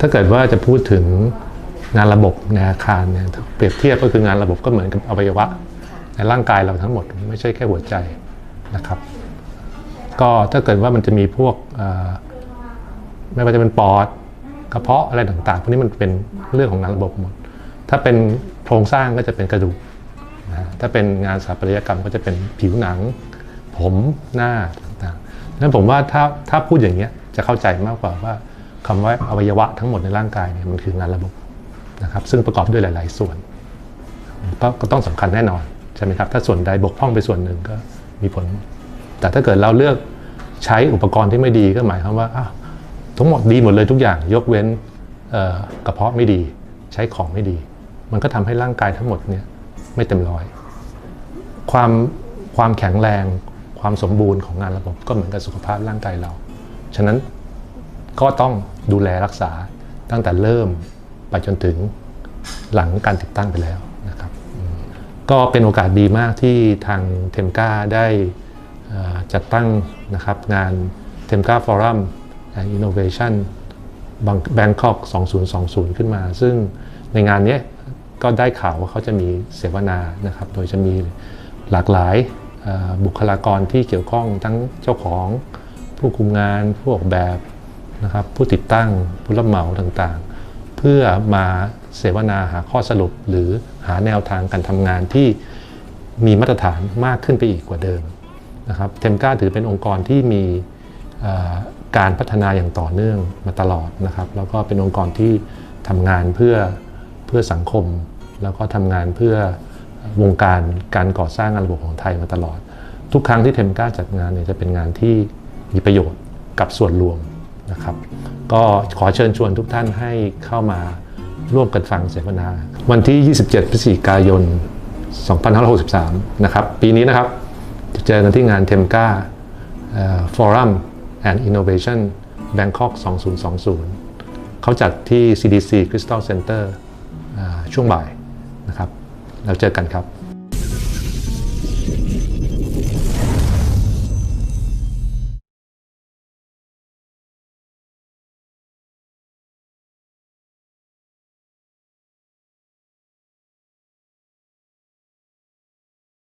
ถ้าเกิดว่าจะพูดถึงงานระบบในอาคารเนี่ยเปรียบเทียบก็คืองานระบบก็เหมือนกับอวัยวะ ในร่างกายเราทั้งหมดไม่ใช่แค่หัวใจนะครับ ก็ถ้าเกิดว่ามันจะมีพวกไม่ว่าจะเป็นปอดกระเพาะอะไรต่างๆพวกนี้มันเป็นเรื่องของงานระบบหมด ถ้าเป็นโครงสร้างก็จะเป็นกระดูกนะฮะถ้าเป็นงานสถาปัตยกรรมก็จะเป็นผิวหนัง ผมหน้าต่างๆนั้นผมว่าถ้าถ้าพูดอย่างเงี้ยจะเข้าใจมากกว่าว่า คำว่าอวัยวะทั้งหมดในร่างกายเนี่ยมันคืองานระบบนะครับซึ่งประกอบด้วยหลาย ๆ ส่วนก็ต้องสำคัญแน่นอนใช่ไหมครับถ้าส่วนใดบกพร่องไปส่วนหนึ่งก็มีผล แต่ถ้าเกิดเราเลือกใช้อุปกรณ์ที่ไม่ดีก็หมายความว่าอ้าวทั้งหมดดีหมดเลยทุกอย่างยกเว้นกระเพาะไม่ดี ใช้ของไม่ดี มันก็ทำให้ร่างกายทั้งหมดเนี่ยไม่เต็มร้อย ความความแข็งแรงความสมบูรณ์ของงานระบบก็เหมือนกับสุขภาพร่างกายเรา ฉะนั้นก็ต้อง ดูแลรักษาตั้งแต่เริ่มไปจนถึงหลังการติดตั้งไปแล้วนะครับ ก็เป็นโอกาสดีมากที่ทางเทมกาได้จัดตั้งนะครับงานเทมกาฟอรัม and Innovation Bangkok 2020 ขึ้นมา ซึ่งในงานนี้ก็ได้ข่าวว่าเขาจะมีเสวนานะครับ โดยจะมีหลากหลายบุคลากรที่เกี่ยวข้องทั้งเจ้าของผู้คุมงานผู้ออกแบบ นะครับผู้ติดตั้งผู้รับเหมาต่างๆ เพื่อมาเสวนาหาข้อสรุปหรือหาแนวทางการทำงานที่มีมาตรฐานมากขึ้นไปอีกกว่าเดิมนะครับเทมก้าถือเป็นองค์กรที่มีการพัฒนาอย่างต่อเนื่องมาตลอดนะครับ แล้วก็เป็นองค์กรที่ทำงานเพื่อเพื่อสังคม แล้วก็ทำงานเพื่อวงการการก่อสร้างงานระบบของไทยมาตลอด ทุกครั้งที่เทมก้าจัดงานเนี่ยจะเป็นงานที่มีประโยชน์กับส่วนรวม นะครับ ก็ขอเชิญชวนทุกท่านให้เข้ามาร่วมกันฟังเสวนา วันที่ 27 พฤศจิกายน 2563 นะครับ ปีนี้นะครับ จะเจอกันที่งานเทมกาฟอรัม and Innovation Bangkok 2020 เขาจัดที่ CDC Crystal Center ช่วงบ่ายนะครับ แล้วเจอกันครับ